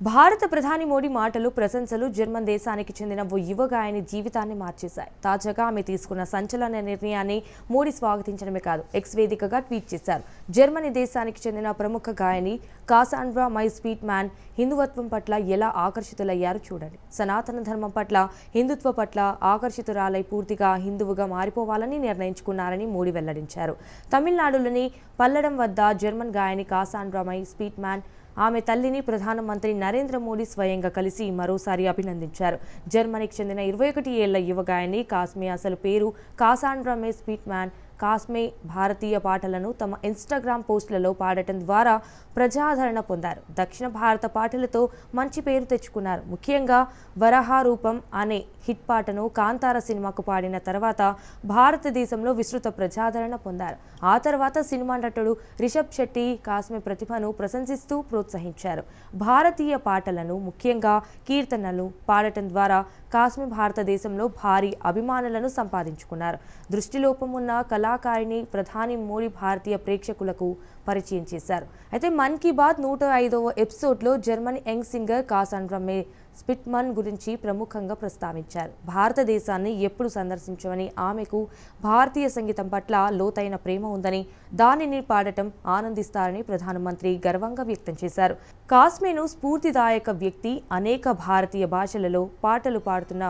భారత ప్రధాని మోడీ మాటలు ప్రశంసలు జర్మన్ దేశానికి చెందిన ఓ యువ గాయని జీవితాన్ని మార్చేశాయి. తాజాగా ఆమె తీసుకున్న సంచలన నిర్ణయాన్ని మోడీ స్వాగతించడమే కాదు ఎక్స్ వేదికగా ట్వీట్ చేశారు. జర్మనీ దేశానికి చెందిన ప్రముఖ గాయని కాసాండ్రా మై స్వీట్ మ్యాన్ హిందువత్వం పట్ల ఎలా ఆకర్షితులయ్యారో చూడండి. సనాతన ధర్మం పట్ల హిందుత్వ పట్ల ఆకర్షితురాలై పూర్తిగా హిందువుగా మారిపోవాలని నిర్ణయించుకున్నారని మోడీ వెల్లడించారు. తమిళనాడులోని పల్లడం వద్ద జర్మన్ గాయని కాసాండ్రా మై స్వీట్ మ్యాన్ ఆమె తల్లిని ప్రధానమంత్రి నరేంద్ర మోడీ స్వయంగా కలిసి మరోసారి అభినందించారు. జర్మనీకి చెందిన ఇరవై ఒకటి ఏళ్ళ యువగాయని కాస్మి కాస్మే అసలు పేరు కాసాండ్రా మే స్వీట్ మ్యాన్ కాస్మే భారతీయ పాటలను తమ ఇన్స్టాగ్రామ్ పోస్టులలో పాడటం ద్వారా ప్రజాదరణ పొందారు. దక్షిణ భారత పాటలతో మంచి పేరు తెచ్చుకున్నారు. ముఖ్యంగా వరహారూపం అనే హిట్ పాటను కాంతార సినిమాకు పాడిన తర్వాత భారతదేశంలో విస్తృత ప్రజాదరణ పొందారు. ఆ తర్వాత సినిమా నటుడు రిషబ్ శెట్టి కాస్మే ప్రతిభను ప్రశంసిస్తూ ప్రోత్సహించారు. భారతీయ పాటలను ముఖ్యంగా కీర్తనలు పాడటం ద్వారా కాస్మే భారతదేశంలో భారీ అభిమానులను సంపాదించుకున్నారు. దృష్టిలోపం ఉన్న కళాకారిణి ప్రధాని మోడీ భారతీయ ప్రేక్షకులకు పరిచయం చేశారు. అయితే మన్ కీ బాత్ నూట ఐదవ ఎపిసోడ్లో German young singer Cassandra Mae Spittmann గురించి ప్రముఖంగా ప్రస్తావించారు. భారతదేశాన్ని ఎప్పుడు సందర్శించమని ఆమెకు భారతీయ సంగీతం పట్ల లోతైన ప్రేమ ఉందని దానిని పాడటం ఆనందిస్తారని ప్రధానమంత్రి గర్వంగా వ్యక్తం చేశారు. కాస్మేను స్ఫూర్తిదాయక వ్యక్తి అనేక భారతీయ భాషలలో పాటలు పాడుతున్న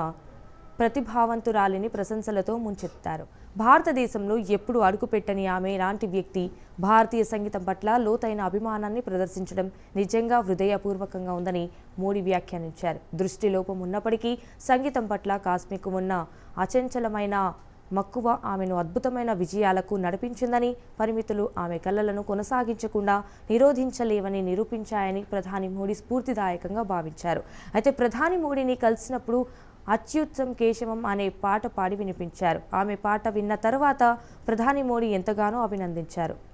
ప్రతిభావంతురాలిని ప్రశంసలతో ముంచెత్తారు. భారతదేశంలో ఎప్పుడు అడుగుపెట్టని ఆమె లాంటి వ్యక్తి భారతీయ సంగీతం పట్ల లోతైన అభిమానాన్ని ప్రదర్శించడం నిజంగా హృదయపూర్వకంగా ఉందని మోడీ వ్యాఖ్యానించారు. దృష్టిలోపం ఉన్నప్పటికీ సంగీతం పట్ల కాస్మిక్ ఉన్న అచంచలమైన మక్కువ ఆమెను అద్భుతమైన విజయాలకు నడిపించిందని పరిమితులు ఆమె కలలను కొనసాగించకుండా నిరోధించలేవని నిరూపించాయని ప్రధాని మోడీ స్ఫూర్తిదాయకంగా భావించారు. అయితే ప్రధాని మోడీని కలిసినప్పుడు అత్యుత్తం కేశవం అనే పాట పాడి వినిపించారు. ఆమె పాట విన్న తర్వాత ప్రధాని మోడీ ఎంతగానో అభినందించారు.